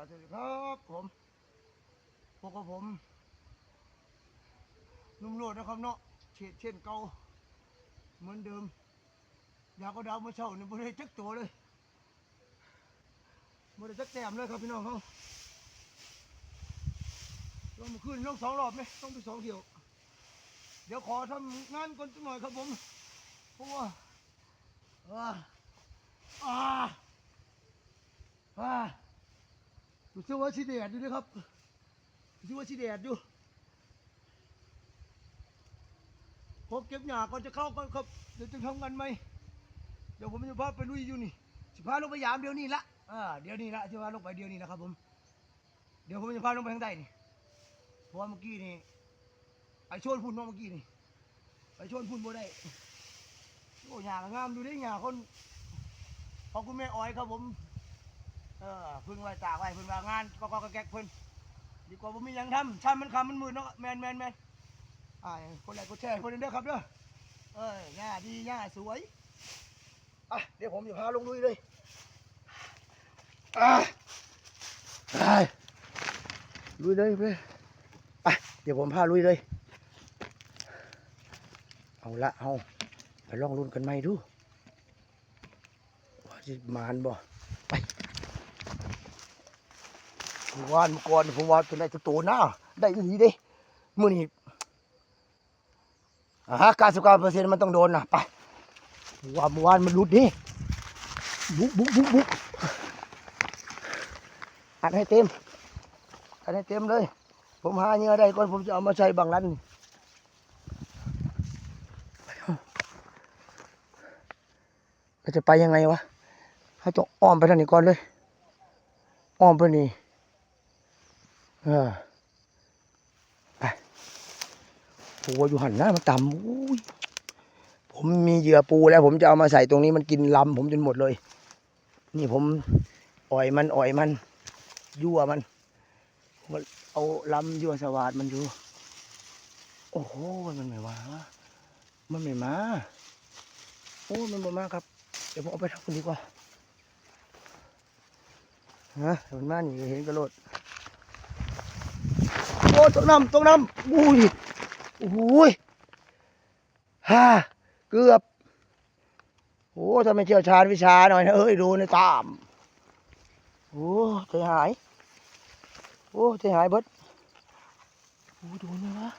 สวัสดีครับผมพวกกับผมนุ่มโลดนะครับเนาะเช่นเช่นเก่าเหมือนเดิมอยากก็ดาวมื่อเช้านี่ไม่ได้จักตัวเลยไม่ได้จักแต้มเลยครับพี่น้องเขาลงมาขึ้นลงสองรอบไหมต้องไปสองเที่ยว เดี๋ยวขอทำงานก่อนสักหน่อยครับผมเพราะว่าอ่าอ่าอ่า รู้สึกว่าชีแดดอยู่นะครับรู้สึกว่าชีแดดอยู่ผมเก็บหญ้าก่อนจะเข้าก่อนครับ เดี๋ยวจะทำกันไหม เดี๋ยวผมจะพาไปลุยอยู่นี่สิพาลงไปยามเดี๋ยวนี้ละอ่าเดี๋ยวนี้ละจะพาลงไปเดี๋ยวนี้นะครับผม เดี๋ยวผมจะพาลงไปข้างใต้นี่ เพราะว่าเมื่อกี้นี่ไอโชนพุ่นเนาะมื่อกี้นี่ไอโชนพุ่นบ่ได้ โอ้หญ้างามดูดิหญ้าคน ขอบคุณแม่อ้อยครับผม เออพึ่งไว้ตากไว้พึ่งว่างานก็ก็แก๊กพิ่นดีกว่าผมมีหยังทำช่างมันคำมันมืดเนาะแมนแมนแมนอ่าคนไหนก็แชร์คนนึงเด้อครับเด้อเอ้ยง่าดีง่าสวยอะเดี๋ยวผมจะพาลงลุยเลยอะลุยเลยเลยไปเดี๋ยวผมพาลุยเลยเอาละเอาไปลองลุ้นกันไหมดูว่าจะมานบ่ ผมว่าเมื่อก่อนผมว่าเป็นอะไรตัวโตนะได้อีหลีเด้มื่อนี้อ่ฮะการสิบเก้าเปอร์เซ็นต์มันต้องโดนนะไปว่าเมื่อวานมันหลุดดิบุกบุกบุกบุกอัดให้เต็มอัดให้เต็มเลย ผมหาเนื้อได้ก่อนผมจะเอามาใส่บางรันเราจะไปยังไงวะเขาจะอ้อมไปทางนี้ก่อนเลย อ้อมไปนี่ เออไปโอ้ยอยู่หันหน้ามันต่ำอุ้ยผมมีเหยื่อปูแล้วผมจะเอามาใส่ตรงนี้มันกินลำผมจนหมดเลย นี่ผมอ่อยมันอ่อยมัน ยั่วมันผมเอาลำยั่วสวัสดมันอยู่ โอ้โหมันไม่มามันไม่มาโอ้มันไม่มาครับ เดี๋ยวผมเอาไปทำคนดีกว่าฮะมันมาหนีเห็นกระโดด ตกน้ำตกน้ำอุ้ยโอ้ยฮ่าเกือบโอ้ถ้าไมเชี่ยวชาญวิชาหน่อยนะเอ้ยดูในตามโอ้ใจหายโอ้ใจหายเบิดโอ้ดูนะวะ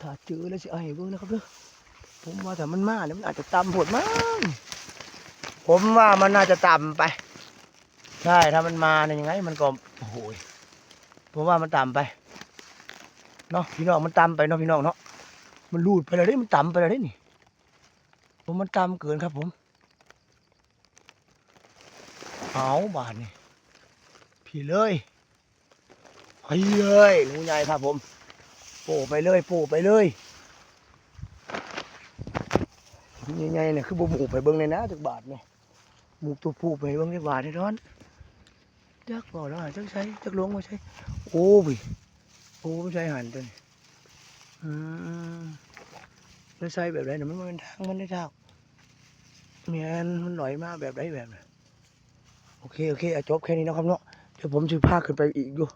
ถ้าเจอแล้วสิไอ้เบิ่งนะครับเด้อผมว่าแต่มันมาเนี่ยมันอาจจะต่ำโหดมั้งผมว่ามันน่าจะต่ำไปใช่ถ้ามันมาเนี่ยยังไงมันก็โอ้ยผมว่ามันต่ำไป เนาะพี่น้องมันต่ำไปเนาะพี่น้องเนาะมันรูดไปเลยเด้มันต่ำไปเลยเด้นี่ผมมันต่ำเกินครับผมเอาบาทนี่พี่เลยไปเลยหนูใหญ่ครับผม โปไปเลย โปไปเลยใหญ่ๆเนี่ยคือบ่หมูไปเบิ้งเลยนะจักบาทเนี่ยหมูตัวผูไปเบิ้งได้บาทได้ร้อนจักบอกแล้วจักใช้จักล้วงมาใช้โอ้ย โอ้ไม่ใช่หันตัวนี้อืมแล้วใช้แบบไรเนี่ยมันบ่เป็นทางมันได้ทางเมียนมันลอยมาแบบไหนแบบไหนโอเคโอเคอาจบแค่นี้นะครับเนาะเดี๋ยวผมจะพาขึ้นไปอีกอยู่